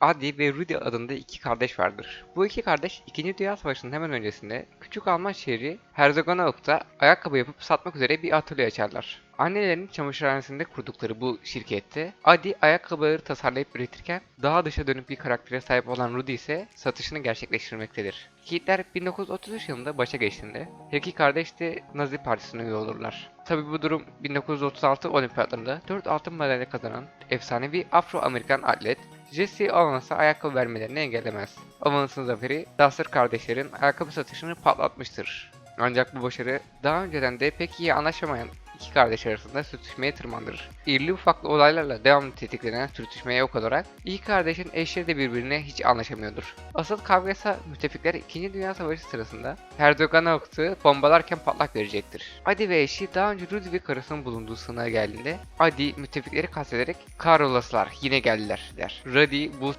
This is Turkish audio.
Adi ve Rudi adında iki kardeş vardır. Bu iki kardeş 2. Dünya Savaşı'nın hemen öncesinde küçük Alman şehri Herzogenaurach'ta ayakkabı yapıp satmak üzere bir atölye açarlar. Annelerinin çamaşırhanesinde kurdukları bu şirkette Adi ayakkabıları tasarlayıp üretirken daha dışa dönük bir karaktere sahip olan Rudy ise satışını gerçekleştirmektedir. Hitler 1933 yılında başa geçtiğinde her iki kardeş de Nazi Partisi'ne üye olurlar. Tabi bu durum 1936 olimpiyatlarında 4 altın madalya kazanan efsanevi Afro-Amerikan atlet Jesse Owens'a ayakkabı vermelerini engellemez. Owens'ın zaferi Dusser kardeşlerin ayakkabı satışını patlatmıştır. Ancak bu başarı daha önceden de pek iyi anlaşamayan iki kardeş arasında sürtüşmeye tırmandırır. İrili ufaklı olaylarla devamlı tetiklenen sürtüşmeye yok olarak iki kardeşin eşleri de birbirine hiç anlaşamıyordur. Asıl kavga ise müttefikler 2. Dünya Savaşı sırasında Herzogenaurach'ı bombalarken patlak verecektir. Adi ve eşi daha önce ve karısının bulunduğu sığınağa geldiğinde Adi müttefikleri kastederek kahrolasılar yine geldiler der. Rudy bu